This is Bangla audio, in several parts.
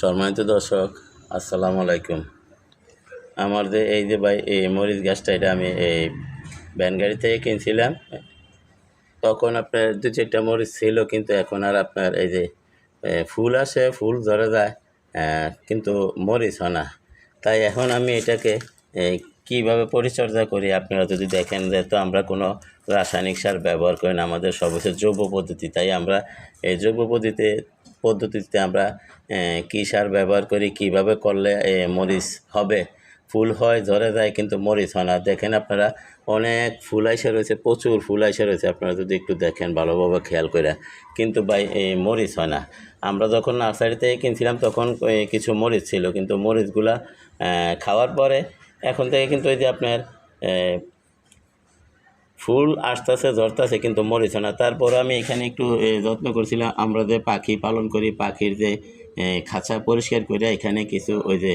সম্মানিত দর্শক, আসসালামু আলাইকুম। আমার যে এই যে ভাই, এই মরিচ গাছটা, এটা আমি এই ভ্যান গাড়ি থেকে কিনছিলাম। তখন আপনার দু চারটা মরিচ ছিল, কিন্তু এখন আর আপনার এই যে ফুল আসে, ফুল ধরে যায় কিন্তু মরিচ হয় না। তাই এখন আমি এটাকে কীভাবে পরিচর্যা করি, আপনারা যদি দেখেন যে, তো আমরা কোনো রাসায়নিক সার ব্যবহার করি না, আমাদের সর্বোচ্চ জৈব পদ্ধতি। তাই আমরা এই জৈব পদ্ধতিতে পদ্ধতিতে আমরা কী সার ব্যবহার করি, কীভাবে করলে মরিচ হবে? ফুল হয় ধরে যায়, কিন্তু মরিচ হয় না। দেখেন আপনারা, অনেক ফুল আইসা রয়েছে, প্রচুর ফুল আইসা রয়েছে। আপনারা যদি একটু দেখেন ভালোভাবে খেয়াল করে। কিন্তু ভাই এই মরিচ হয় না। আমরা যখন নার্সারিতে কিনছিলাম, তখন কিছু মরিচ ছিল। কিন্তু মরিচগুলা খাওয়ার পরে, এখন থেকে কিন্তু ওই যে আপনার ফুল আসতেছে ধরতেছে কিন্তু মরিছে না। তারপর আমি এখানে একটু যত্ন করছিলাম। আমরা যে পাখি পালন করি পাখির যে খাঁচা পরিষ্কার করে এখানে কিছু ওই যে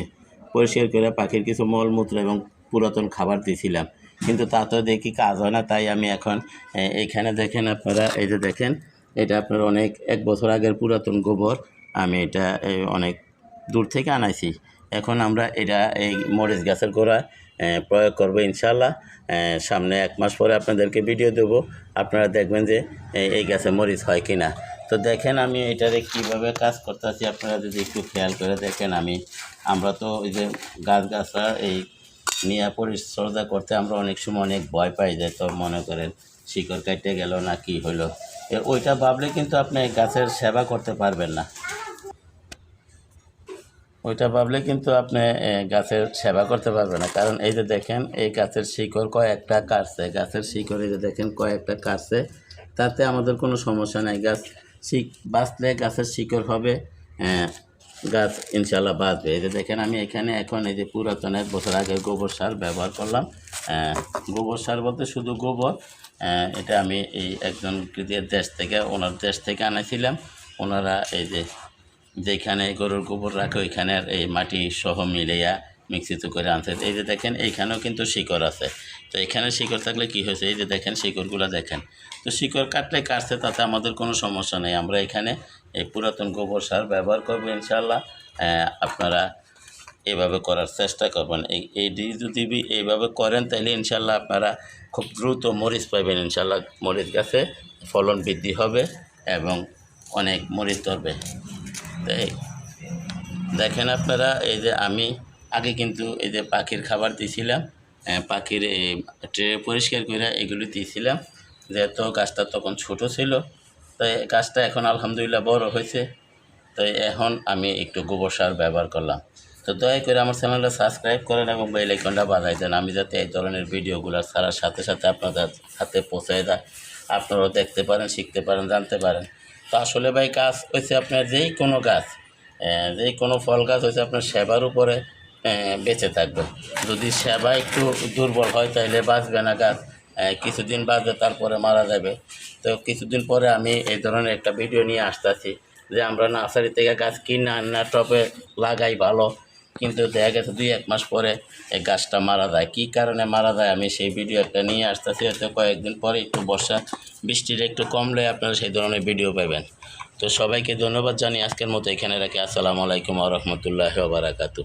পরিষ্কার করে পাখির কিছু মলমূত্র এবং পুরাতন খাবার দিয়েছিলাম কিন্তু তাতেও দেখি কাজ হয় না তাই আমি এখন এ, এইখানে দেখেন আপনারা এই যে দেখেন এটা আপনার অনেক এক বছর আগের পুরাতন গোবর। আমি এটা অনেক দূর থেকে আনাইছি। এখন আমরা এটা এই মরিচ গাছের গোড়া প্রয়োগ করব ইনশাল্লাহ সামনে এক মাস পরে আপনাদেরকে ভিডিও দেবো। আপনারা দেখবেন যে এই গাছে মরিচ হয় কি না তো দেখেন আমি এটারে কীভাবে কাজ করতেছি, আপনারা যদি একটু খেয়াল করে দেখেন আমি, আমরা তো ওই যে গাছ গাছরা এই নিয়ে পরিচর্যা করতে আমরা অনেক সময় অনেক ভয় পাই যে, তো মনে করেন শিকড় কাটতে গেল না কি হলো। ওইটা ভাবলে কিন্তু আপনি গাছের সেবা করতে পারবেন না। ওইটা ভাবলে কিন্তু আপনি গাছের সেবা করতে পারবেন না। কারণ এই যে দেখেন, এই গাছের শিকড় কয়েকটা কাটছে। গাছের শিকড় এই যে দেখেন, কয়েকটা কাটছে। তাতে আমাদের কোনো সমস্যা নাই। গাছ শিক, বাঁচলে গাছের শিকড় হবে গাছ ইনশাল্লাহ বাঁচবে। এই যে দেখেন, আমি এখানে এখন এই যে পুরাতন এক বছর আগে গোবর সার ব্যবহার করলাম। গোবর সার বলতে শুধু গোবর এটা আমি এই একজন দেশ থেকে, ওনার দেশ থেকে আনাইছিলাম ওনারা এই যে যেখানে গরুর গোবর রাখে, ওইখানে এই মাটি সহ মিলিয়া মিক্সিতে করে আনছে এই যে দেখেন, এইখানেও কিন্তু শিকড় আছে। তো এখানে শিকড় থাকলে কি হয়েছে? এই যে দেখেন, শিকড়গুলো দেখেন। তো শিকড় কাটলে কাটছে, তাতে আমাদের কোনো সমস্যা নেই। আমরা এখানে এই পুরাতন গোবর সার ব্যবহার করব ইনশাল্লাহ আপনারা এইভাবে করার চেষ্টা করবেন। এই এইটি যদি এইভাবে করেন, তাহলে ইনশাল্লাহ আপনারা খুব দ্রুত মরিচ পাবেন ইনশাল্লাহ মরিচ গাছে ফলন বৃদ্ধি হবে এবং অনেক মরিচ ধরবে। তাই দেখেন আপনারা, এই যে আমি আগে কিন্তু এই যে পাখির খাবার দিয়েছিলাম পাখির এই ট্রে পরিষ্কার করে এগুলি দিয়েছিলাম যেহেতু গাছটা তখন ছোট ছিল, তাই গাছটা এখন আলহামদুলিল্লাহ বড় হয়েছে, তাই এখন আমি একটু গোবর সার ব্যবহার করলাম। তো দয়া করে আমার চ্যানেলটা সাবস্ক্রাইব করেন এবং বেল আইকনটা বাজাই দেন, আমি যাতে এই ধরনের ভিডিওগুলো ছাড়ার সাথে সাথে আপনাদের হাতে পৌঁছে দেয়। আপনারাও দেখতে পারেন, শিখতে পারেন, জানতে পারেন। তো আসলে ভাই গাছ হয়েছে আপনার যেই কোনো গাছ যেই কোনো ফল গাছ হয়েছে আপনার সেবার উপরে বেঁচে থাকবে। যদি সেবা একটু দুর্বল হয় তাহলে বাঁচবে না গাছ কিছুদিন বাঁচবে তারপরে মারা যাবে। তো কিছুদিন পরে আমি এই ধরনের একটা ভিডিও নিয়ে আসতেছি যে আমরা নার্সারি থেকে গাছ কিনে আনা টপে লাগাই ভালো। কিন্তু দেখা গেছে দুই, এক মাস পরে এই গাছটা মারা যায়। কী কারণে মারা যায়? আমি সেই ভিডিও একটা নিয়ে আসতেছি, হয়তো কয়েকদিন পরে একটু বর্ষা বৃষ্টির একটু কমলে আপনারা সেই ধরনের ভিডিও পাবেন। তো সবাইকে ধন্যবাদ জানি আজকের মতো এখানে রাখি। আসসালামু আলাইকুম আ রহমতুল্লাহ বারাকাতু